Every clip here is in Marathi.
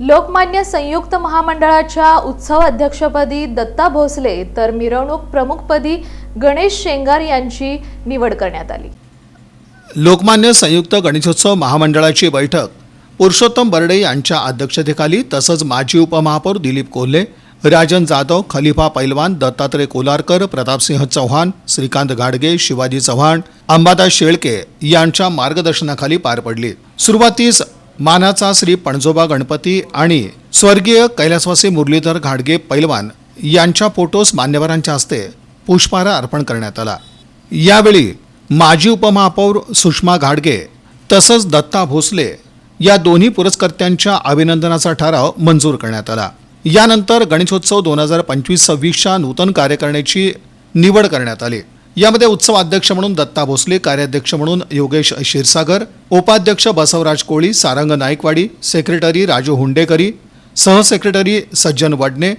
लोकमान्य संयुक्त महामंडळाच्या उत्सव अध्यक्षपदी दत्ता भोसले तर मिरवणूक प्रमुखपदी गणेश शेंगार यांची निवड करण्यात आली. लोकमान्य संयुक्त गणेशोत्सव महामंडळाची बैठक. पुरुषोत्तम बर्डे यांच्या अध्यक्षतेखाली तसंच माजी उपमहापौर दिलीप कोल्हे राजन जाधव खलिफा पैलवान दत्तात्रय कोलारकर प्रतापसिंह चव्हाण श्रीकांत गाडगे शिवाजी चव्हाण अंबादास शेळके यांच्या मार्गदर्शनाखाली पार पडली. सुरुवातीस मानाचा श्री पणजोबा गणपती आणि स्वर्गीय कैलासवासी मुरलीधर घाडगे पैलवान यांच्या फोटोस मान्यवरांच्या हस्ते पुष्पहार अर्पण करण्यात आला. यावेळी माजी उपमहापौर सुषमा घाडगे तसंच दत्ता भोसले या दोन्ही पुरस्कर्त्यांच्या अभिनंदनाचा ठराव मंजूर करण्यात आला. यानंतर गणेशोत्सव दोन हजार पंचवीस सव्वीसच्या नूतन कार्यकारिणीची निवड करण्यात आली. यामध्ये उत्सव अध्यक्ष म्हणून दत्ता भोसले कार्याध्यक्ष म्हणून योगेश क्षीरसागर उपाध्यक्ष बसवराज कोळी सारंग नाईकवाडी सेक्रेटरी राजू हुंडेकरी सहसेक्रेटरी सज्जन वडणे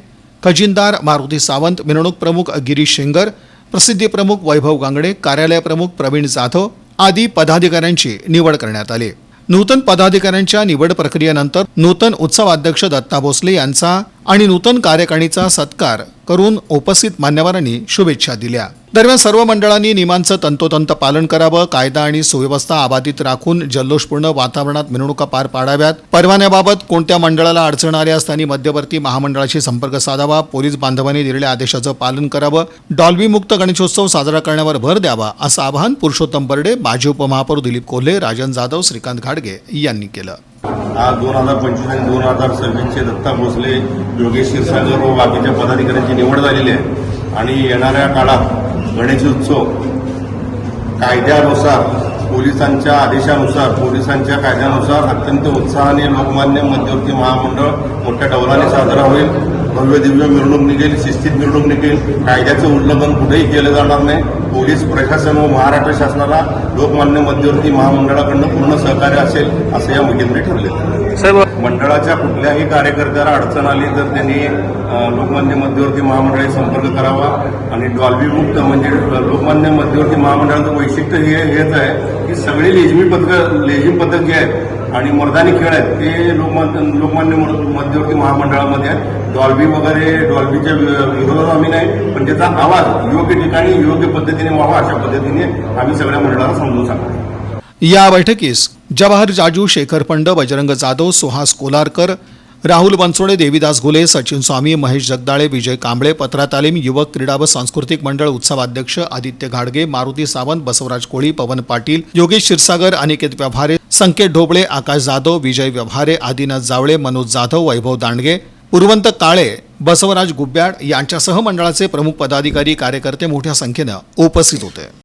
खजिनदार मारुती सावंत मिरवणूक प्रमुख गिरीश शेंगर प्रसिद्धी प्रमुख वैभव गांगडे कार्यालय प्रमुख प्रवीण जाधव आदी पदाधिकाऱ्यांची निवड करण्यात आली. नूतन पदाधिकाऱ्यांच्या निवड प्रक्रियेनंतर नूतन उत्सवाध्यक्ष दत्ता भोसले यांचा आणि नूतन कार्यकारिणीचा सत्कार करून उपस्थित मान्यवरांनी शुभेच्छा दिल्या. दरम्यान सर्व मंडळांनी नियमांचं तंतोतंत पालन करावं कायदा आणि सुव्यवस्था अबाधित राखून जल्लोषपूर्ण वातावरणात मिरवणुका पार पाडाव्यात. परवान्याबाबत कोणत्या मंडळाला अडचण आल्यास त्यांनी मध्यवर्ती महामंडळाशी संपर्क साधावा पोलीस बांधवांनी दिलेल्या आदेशाचं पालन करावं डॉल्बीमुक्त गणेशोत्सव साजरा करण्यावर भर द्यावा असं आवाहन पुरुषोत्तम बर्डे माजी उपमहापौर दिलीप कोल्हे राजन जाधव श्रीकांत घाडगे यांनी केलं. आज दोन हजार पंचवीस आणि दोन हजार सव्वीसचे दत्ता भोसले योगेश क्षीरसागर व बाकीच्या पदाधिकाऱ्यांची निवड झालेली आहे. आणि येणाऱ्या काळात गणेशोत्सव कायद्यानुसार पोलिसांच्या आदेशानुसार पोलिसांच्या कायद्यानुसार अत्यंत उत्साहाने लोकमान्य मध्यवर्ती महामंडळ मोठ्या डौलाने साजरा होईल. भव्य दिव्य मिरवणूक निघेल शिस्तीत मिरवणूक निघेल. कायद्याचं उल्लंघन कुठेही केलं जाणार नाही. पोलीस प्रशासन व महाराष्ट्र शासनाला लोकमान्य मध्यवर्ती महामंडळाकडनं पूर्ण सहकार्य असेल असं या मुख्यमंत्री ठरले मंडळाच्या कुठल्याही कार्यकर्त्याला अडचण आली तर त्यांनी लोकमान्य मध्यवर्ती मंडळाशी संपर्क करावा. आणि डॉल्बी मुक्त म्हणजे लोकमान्य मध्यवर्ती महामंडळाचं वैशिष्ट्य हे हेच आहे की सगळी लेझमी पथक लेझिम पथक जे आहेत आणि मर्दानी खेळ आहेत ते लोकमान्य लोकमान्य मध्यवर्ती महामंडळामध्ये आहेत. डॉल्बी वगैरे डॉल्बीच्या विरोधात आम्ही नाही पण त्याचा आवाज योग्य ठिकाणी योग्य पद्धतीने व्हावा अशा पद्धतीने आम्ही सगळ्या मंडळाला समजून सांगतो. या बैठकीस जवाहर जाजू शेखर पंड बजरंग जाधव सुहास कोलारकर राहुल बनसोडे देवीदास घुले सचिन स्वामी महेश जगदाळे विजय कांबळे पत्रा तालीम युवक क्रीडा व सांस्कृतिक मंडळ उत्सवाध्यक्ष आदित्य घाडगे मारुती सावंत बसवराज कोळी पवन पाटील योगेश क्षीरसागर अनिकेत व्यवहारे संकेत ढोबळे आकाश जाधव विजय व्यवहारे आदिनाथ जावळे मनोज जाधव वैभव दांडगे पूर्वंत काळे बसवराज गुब्याड यांच्यासह मंडळाचे प्रमुख पदाधिकारी कार्यकर्ते मोठ्या संख्येनं उपस्थित होते.